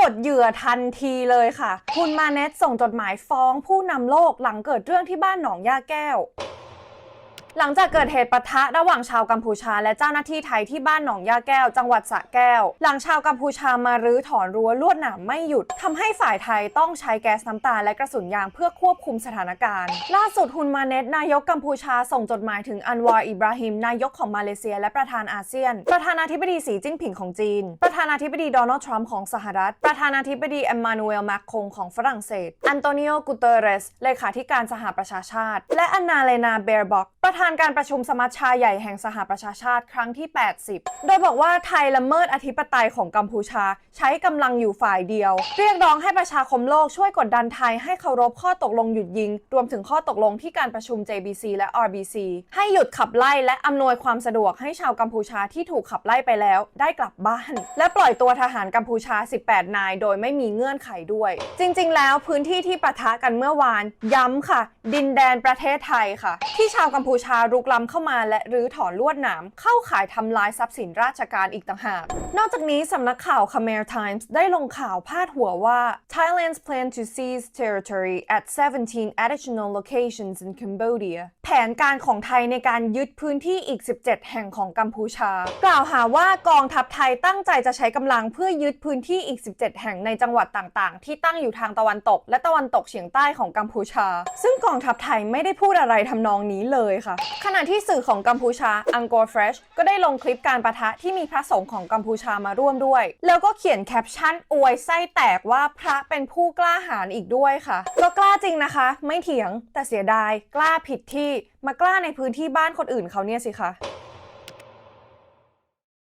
บทเหยื่อทันทีเลยค่ะ คุณมาเน็ตส่งจดหมายฟ้องผู้นำโลกหลังเกิดเรื่องที่บ้านหนองย่าแก้ว หลังจากเกิดเหตุปะทะระหว่างชาวกัมพูชา และเจ้าหน้าที่ไทยที่บ้านหนองยาแก้ว จังหวัดสระแก้ว หลังชาวกัมพูชามารื้อถอนรั้วลวดหนามไม่หยุดทำให้ฝ่ายไทยต้องใช้แก๊สน้ำตาและกระสุนยางเพื่อควบคุมสถานการณ์ ล่าสุดฮุนมาเน็ตนายกกัมพูชาส่งจดหมายถึงอันวาร์อิบราฮิมนายกของมาเลเซีย และประธานอาเซียน ประธานาธิบดีสีจิ้นผิงของจีน ประธานาธิบดีโดนัลด์ทรัมป์ของสหรัฐ ประธานาธิบดีเอ็มมานูเอลมคคงของฝรั่งเศส อันโตนิโอกุเตเรสเลขาธิการสหประชาชาติ และอันนาเลนาเบร์บอกประธานการประชุมสมัชชาใหญ่แห่งสหประชาชาติครั้งที่ 80 โดยบอกว่าไทยละเมิดอธิปไตยของกัมพูชา ใช้กำลังอยู่ฝ่ายเดียว เรียกร้องให้ประชาคมโลกช่วยกดดันไทยให้เคารพข้อตกลงหยุดยิง รวมถึงข้อตกลงที่การประชุม JBC และ RBC ให้หยุดขับไล่และอำนวยความสะดวกให้ชาวกัมพูชาที่ถูกขับไล่ไปแล้ว ได้กลับบ้าน และปล่อยตัวทหารกัมพูชา 18 นาย โดยไม่มีเงื่อนไขด้วย จริง ๆ แล้วพื้นที่ที่ปะทะกันเมื่อวาน ย้ำค่ะดินแดนประเทศไทยค่ะ ที่ชาวกัมพูชารุกล้ำเข้ามาและรื้อถอนลวดหนามเข้าขายทำลายทรัพย์สินราชการอีกต่างหาก นอกจากนี้สำนักข่าว Khmer Times ได้ลงข่าวพาดหัวว่า Thailand's plan to seize territory at 17 additional locations in Cambodia แผนการของไทยในการยึดพื้นที่อีก 17 แห่งของกัมพูชา กล่าวหาว่ากองทัพไทยตั้งใจจะใช้กำลังเพื่อยึดพื้นที่อีก 17 แห่งในจังหวัดต่างๆ ที่ตั้งอยู่ทางตะวันตก และตะวันตกเฉียงใต้ของกัมพูชา ซึ่งกองทัพไทยไม่ได้พูดอะไรทำนองนี้เลยค่ะ ขณะที่สื่อของกัมพูชา Angkor Fresh ก็ได้ลงคลิปการประทะที่มีพระสงฆ์ของกัมพูชามาร่วมด้วย แล้วก็เขียนแคปชั่นอวยไส้แตกว่าพระเป็นผู้กล้าหาญอีกด้วยค่ะ ก็กล้าจริงนะคะ ไม่เถียงแต่เสียดายกล้าผิดที่มากล้าในพื้นที่บ้านคนอื่นเขาเนี่ยสิคะ